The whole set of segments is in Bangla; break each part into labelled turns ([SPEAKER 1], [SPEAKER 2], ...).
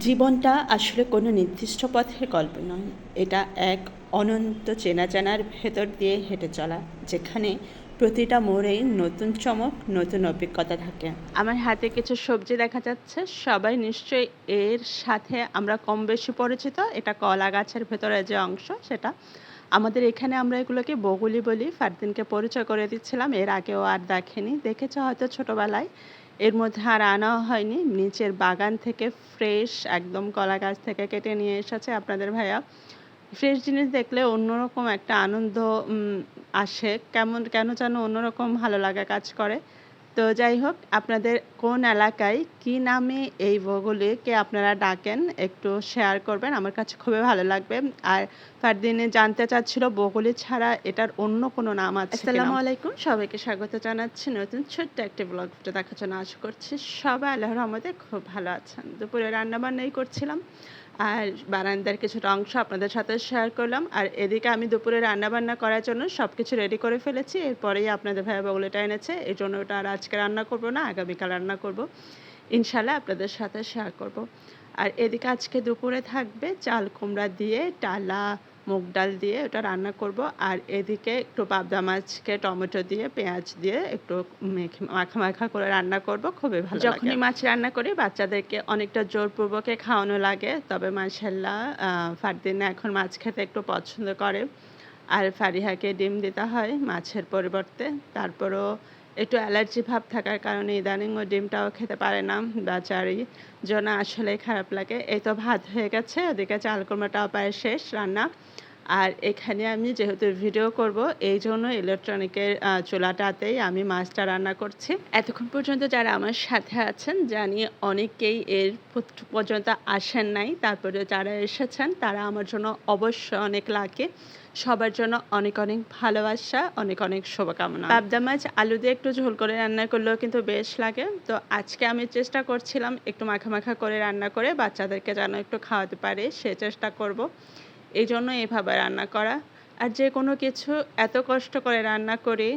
[SPEAKER 1] জীবনটা আসলে কোনো নির্দিষ্ট পথের গল্প নয়। এটা এক অনন্ত চেনা জানার ভেতর দিয়ে হেঁটে চলা, যেখানে প্রতিটা মোড়েই নতুন চমক, নতুন অভিজ্ঞতা থাকে। আমার হাতে কিছু সবজি দেখা যাচ্ছে। সবাই নিশ্চয়ই এর সাথে আমরা কম বেশি পরিচিত। এটা কলা গাছের ভেতরে যে অংশ, সেটা। আমাদের এখানে আমরা এগুলোকে বগুলি বলি। ফারদিনকে পরিচয় করে দিচ্ছিলাম। এর আগেও আর দেখেনি। দেখেছে হয়তো ছোটোবেলায়। এর মধ্যে আর আনাও হয়নি। নিচের বাগান থেকে ফ্রেশ একদম কলা গাছ থেকে কেটে নিয়ে এসেছে আপনাদের ভাইয়া। ফ্রেশ জিনিস দেখলে অন্যরকম একটা আনন্দ আসে। কেমন, কেন যেন অন্যরকম ভালো লাগা কাজ করে। তো যাই হোক আপনাদের কোন এলাকায় কি নামে এই বগুলিকে আপনারা ডাকেন একটু শেয়ার করবেন, আমার কাছে খুবই ভালো লাগবে। আর ফারদিনে জানতে চাচ্ছিল বগুলি ছাড়া এটার অন্য কোনো নাম আছে আসসালামু আলাইকুম, সবাইকে স্বাগত জানাচ্ছি। নতুন ছোট্ট একটি ব্লগ দেখার জন্য আশা করছি সবাই আল্লাহর রহমতে খুব ভালো আছেন। দুপুরে রান্নাবান্নাই করছিলাম। আর বারান্দার কিছুটা অংশ আপনাদের সাথে শেয়ার করলাম। আর এদিকে আমি দুপুরে রান্নাবান্না করার জন্য সব কিছু রেডি করে ফেলেছি। এরপরেই আপনাদের ভাইয়া বগুলিটা এনেছে। এই জন্য ওটা আর আজকে রান্না করব না, আগামীকাল রান্না করব। ইনশাল্লাহ আপনাদের সাথে শেয়ার করব। আর এদিকে আজকে দুপুরে থাকবে চাল কুমড়া দিয়ে টালা মুগ ডাল দিয়ে ওটা রান্না করব। আর এদিকে একটু পাবদা মাছকে টমেটো দিয়ে পেঁয়াজ দিয়ে একটু মাখা মাখা করে রান্না করব। খুবই ভালো যখনই মাছ রান্না করি বাচ্চাদেরকে অনেকটা জোরপূর্বকে খাওয়ানো লাগে। তবে মাসাল্লাহ ফারদিন এখন মাছ খেতে একটু পছন্দ করে। আর ফারিহাকে ডিম দিতে হয় মাছের পরিবর্তে। তারপরও একটু অ্যালার্জি ভাব থাকার কারণে ইদানিং ও ডিমটাও খেতে পারে না, বেচারি। জন্য আসলে খারাপ লাগে। এই তো ভাত হয়ে গেছে ওদিকে চাল প্রায় শেষ রান্না। আর এখানে আমি যেহেতু ভিডিও করব, এই জন্য ইলেকট্রনিকের চুলাটাতেই আমি মাছটা রান্না করছি। এতক্ষণ পর্যন্ত যারা আমার সাথে আছেন, জানি অনেকেই এর পর্যন্ত আসেন নাই তারপরে যারা এসেছেন, তারা আমার জন্য অবশ্যই অনেক লাগে সবার জন্য অনেক অনেক ভালোবাসা, অনেক অনেক শুভকামনা। পাবদা মাছ আলু দিয়ে একটু ঝোল করে রান্না করলেও কিন্তু বেশ লাগে। তো আজকে আমি চেষ্টা করছিলাম একটু মাখা মাখা করে রান্না করে বাচ্চাদেরকে যেন একটু খাওয়াতে পারে, সে চেষ্টা করব। এই জন্য এভাবে রান্না করা। আর যে কোনো কিছু এত কষ্ট করে রান্না করি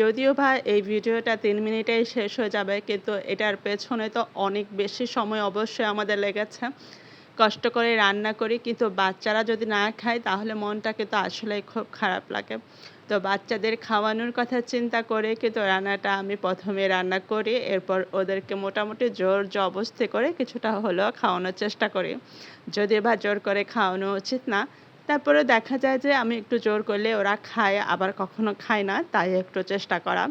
[SPEAKER 1] যদিও বা এই ভিডিওটা তিন মিনিটেই শেষ হয়ে যাবে, কিন্তু এটার পেছনে তো অনেক বেশি সময় অবশ্যই আমাদের লেগেছে। কষ্ট করে রান্না করি, কিন্তু বাচ্চারা যদি না খায়, তাহলে মনটা কিন্তু আসলে খুব খারাপ লাগে। তো বাচ্চাদের খাওয়ানোর কথা চিন্তা করে কিন্তু রান্নাটা আমি প্রথমে রান্না করি, এরপর ওদেরকে মোটামুটি জোর জবস্তি করে কিছুটা হলেও খাওয়ানোর চেষ্টা করি। যদি বা জোর করে খাওয়ানো উচিত না, তারপরে দেখা যায় যে আমি একটু জোর করলে ওরা খায়, আবার কখনো খায় না, তাই একটু চেষ্টা করা।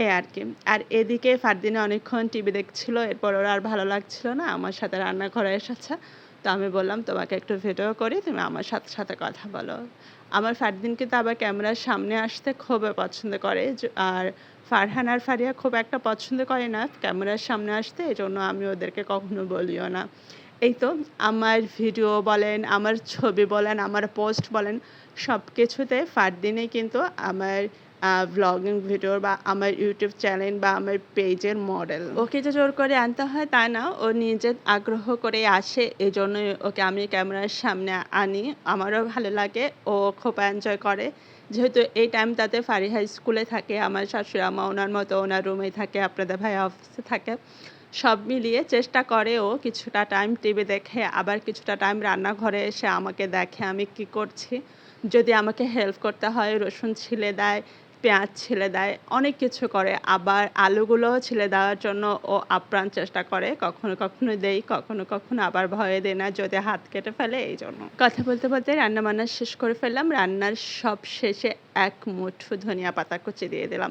[SPEAKER 1] এই আর কি। আর এদিকে ফারদিনে অনেকক্ষণ টিভি দেখছিল, এরপর ওরা আর ভালো লাগছিল না, আমার সাথে রান্নাঘরে এসেছে। তো আমি বললাম, তোমাকে একটু ভিডিও করি, তুমি আমার সাথে সাথে কথা বলো। আমার ফারদিন কিন্তু আবার ক্যামেরার সামনে আসতে খুবই পছন্দ করে আর ফারহান আর ফারিয়া খুব একটা পছন্দ করে না ক্যামেরার সামনে আসতে, এই জন্য আমি ওদেরকে কখনো বলিও না। এই তো আমার ভিডিও বলেন, আমার ছবি বলেন, আমার পোস্ট বলেন সব কিছুতে ফারদিনে কিন্তু আমার ভ্লগিং ভিডিও বা আমার ইউটিউব চ্যানেল বা আমার পেজের মডেল ওকে যে জোর করে আনতে হয় তা না, ও নিজের আগ্রহ করে আসে এই জন্যই ওকে আমি ক্যামেরার সামনে আনি। আমারও ভালো লাগে, ও খুব এনজয় করে। যেহেতু এই টাইমটাতে ফারিহা স্কুলে থাকে, আমার শাশুড়ি আমা ওনার মতো, ওনার রুমেই থাকে, আপনাদের ভাই অফিসে থাকে। সব মিলিয়ে চেষ্টা করে ও কিছুটা টাইম টিভি দেখে, আবার কিছুটা টাইম রান্নাঘরে এসে আমাকে দেখে আমি কি করছি। যদি আমাকে হেল্প করতে হয়, রসুন ছিলে দেয় পেঁয়াজ ছিলে দেয়, অনেক কিছু করে। আবার আলুগুলোও ছেলে দেওয়ার জন্য ও আপ্রাণ চেষ্টা করে। কখনো কখনো দেই, কখনো কখনো আবার ভয়ে দেয় না যদি হাত কেটে ফেলে, এই জন্য। কথা বলতে বলতে রান্না বান্না শেষ করে ফেললাম। রান্নার সব শেষে এক মুঠো ধনিয়া পাতা কুচি দিয়ে দিলাম।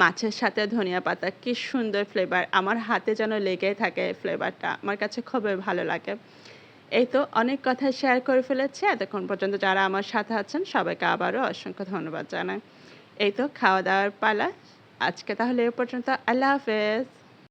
[SPEAKER 1] মাছের সাথে ধনিয়া পাতা, কি সুন্দর ফ্লেভার আমার হাতে যেন লেগে থাকে ফ্লেভারটা আমার কাছে খুবই ভালো লাগে। এই তো অনেক কথা শেয়ার করে ফেলেছি। এতক্ষণ পর্যন্ত যারা আমার সাথে আছেন, সবাইকে আবারও অসংখ্য ধন্যবাদ জানাই। এই তো খাওয়া দাওয়ার পালা। আজকে তাহলে এ পর্যন্ত আল্লাহ হাফেজ।